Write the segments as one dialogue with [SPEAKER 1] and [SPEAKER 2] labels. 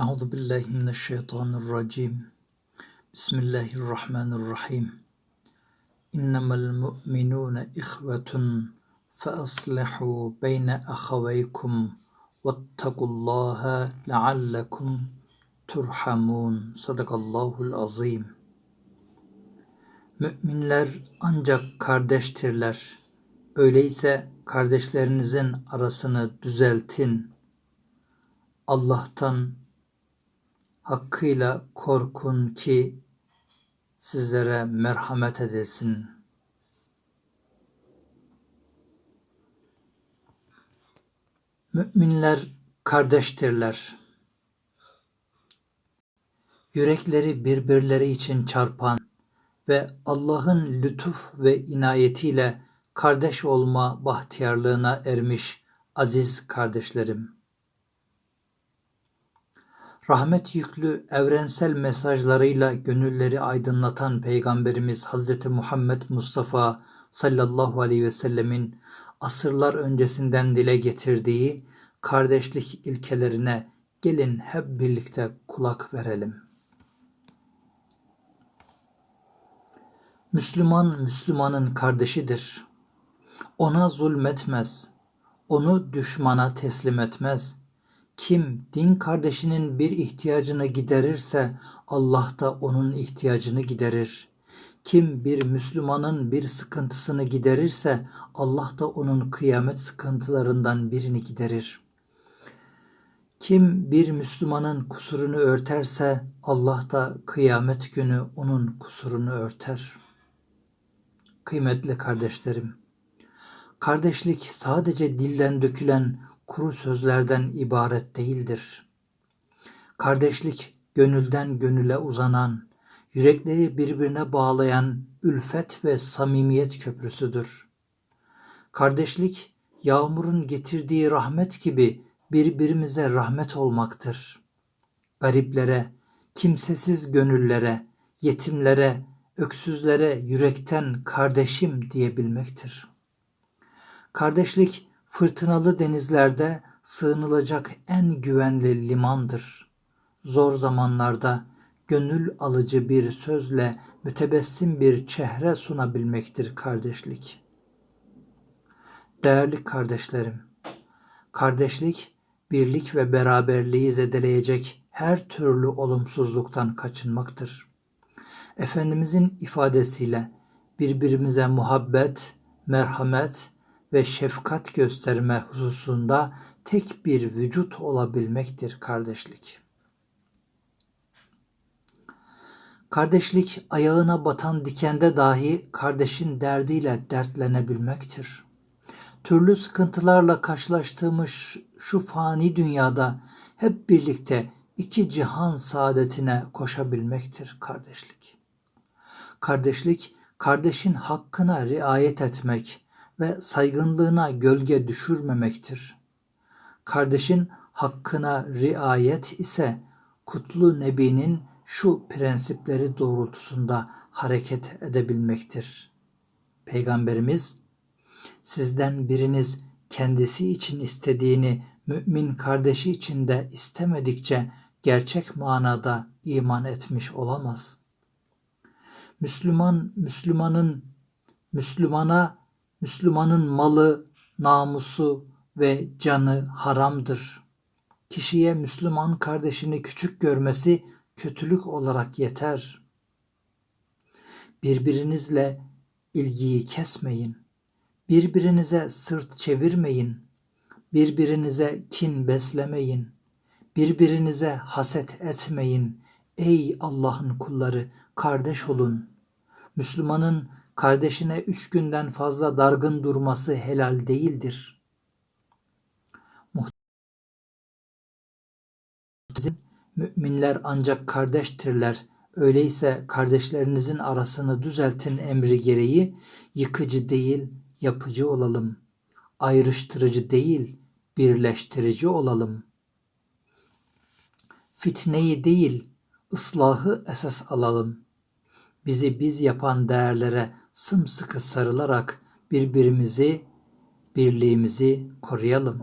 [SPEAKER 1] Euzu billahi mineşşeytanirracim. Bismillahirrahmanirrahim. İnnemel mu'minune ihvetun fe aslihu beyne ahaveykum vettakullaha leallekum turhamun. Sadakallahul azim. Müminler ancak kardeştirler. Öyleyse kardeşlerinizin arasını düzeltin. Allah'tan hakkıyla korkun ki sizlere merhamet edilsin. Müminler kardeştirler. Yürekleri birbirleri için çarpan ve Allah'ın lütuf ve inayetiyle kardeş olma bahtiyarlığına ermiş aziz kardeşlerim rahmet yüklü evrensel mesajlarıyla gönülleri aydınlatan Peygamberimiz Hz. Muhammed Mustafa sallallahu aleyhi ve sellemin asırlar öncesinden dile getirdiği kardeşlik ilkelerine gelin hep birlikte kulak verelim. Müslüman Müslümanın kardeşidir. Ona zulmetmez, onu düşmana teslim etmez.'' Kim din kardeşinin bir ihtiyacını giderirse Allah da onun ihtiyacını giderir. Kim bir Müslümanın bir sıkıntısını giderirse Allah da onun kıyamet sıkıntılarından birini giderir. Kim bir Müslümanın kusurunu örterse Allah da kıyamet günü onun kusurunu örter. Kıymetli kardeşlerim, kardeşlik sadece dilden dökülen kuru sözlerden ibaret değildir. Kardeşlik gönülden gönüle uzanan, yürekleri birbirine bağlayan ülfet ve samimiyet köprüsüdür. Kardeşlik yağmurun getirdiği rahmet gibi birbirimize rahmet olmaktır. Gariplere, kimsesiz gönüllere, yetimlere, öksüzlere yürekten kardeşim diyebilmektir. Kardeşlik Fırtınalı denizlerde sığınılacak en güvenli limandır. Zor zamanlarda gönül alıcı bir sözle mütebessim bir çehre sunabilmektir kardeşlik. Değerli kardeşlerim, kardeşlik birlik ve beraberliği zedeleyecek her türlü olumsuzluktan kaçınmaktır. Efendimizin ifadesiyle birbirimize muhabbet, merhamet ve şefkat gösterme hususunda tek bir vücut olabilmektir kardeşlik. Kardeşlik ayağına batan dikende dahi kardeşin derdiyle dertlenebilmektir. Türlü sıkıntılarla karşılaştığımız şu fani dünyada hep birlikte iki cihan saadetine koşabilmektir kardeşlik. Kardeşlik, kardeşin hakkına riayet etmek, ve saygınlığına gölge düşürmemektir. Kardeşin hakkına riayet ise kutlu nebinin şu prensipleri doğrultusunda hareket edebilmektir. Peygamberimiz sizden biriniz kendisi için istediğini mümin kardeşi için de istemedikçe gerçek manada iman etmiş olamaz. Müslüman Müslümanın Müslümana Müslümanın malı, namusu ve canı haramdır. Kişiye Müslüman kardeşini küçük görmesi kötülük olarak yeter. Birbirinizle ilgiyi kesmeyin. Birbirinize sırt çevirmeyin. Birbirinize kin beslemeyin. Birbirinize haset etmeyin. Ey Allah'ın kulları kardeş olun. Müslümanın kardeşine üç günden fazla dargın durması helal değildir. Muhtemelen müminler ancak kardeştirler. Öyleyse kardeşlerinizin arasını düzeltin emri gereği yıkıcı değil, yapıcı olalım. Ayrıştırıcı değil, birleştirici olalım. Fitneyi değil, ıslahı esas alalım. Bizi biz yapan değerlere sımsıkı sarılarak birbirimizi, birliğimizi koruyalım.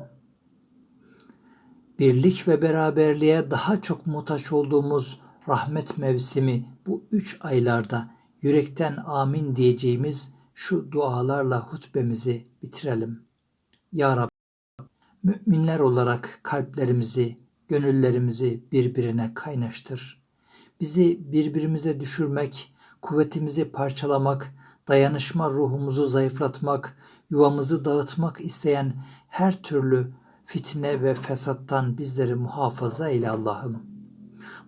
[SPEAKER 1] birlik ve beraberliğe daha çok muhtaç olduğumuz rahmet mevsimi bu üç aylarda yürekten amin diyeceğimiz şu dualarla hutbemizi bitirelim. Ya Rab, müminler olarak kalplerimizi, gönüllerimizi birbirine kaynaştır. Bizi birbirimize düşürmek, kuvvetimizi parçalamak, dayanışma ruhumuzu zayıflatmak, yuvamızı dağıtmak isteyen her türlü fitne ve fesattan bizleri muhafaza eyle Allah'ım.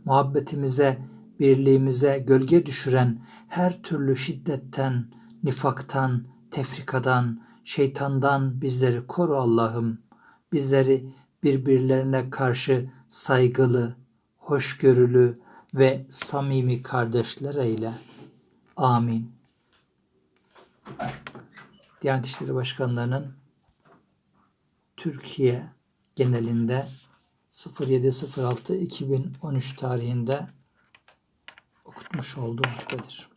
[SPEAKER 1] Muhabbetimize, birliğimize gölge düşüren her türlü şiddetten, nifaktan, tefrikadan, şeytandan bizleri koru Allah'ım. Bizleri birbirlerine karşı saygılı, hoşgörülü ve samimi kardeşler eyle. Amin. Diyanet İşleri Başkanlığı'nın Türkiye genelinde 07.06.2013 tarihinde okutmuş olduğu hutbedir.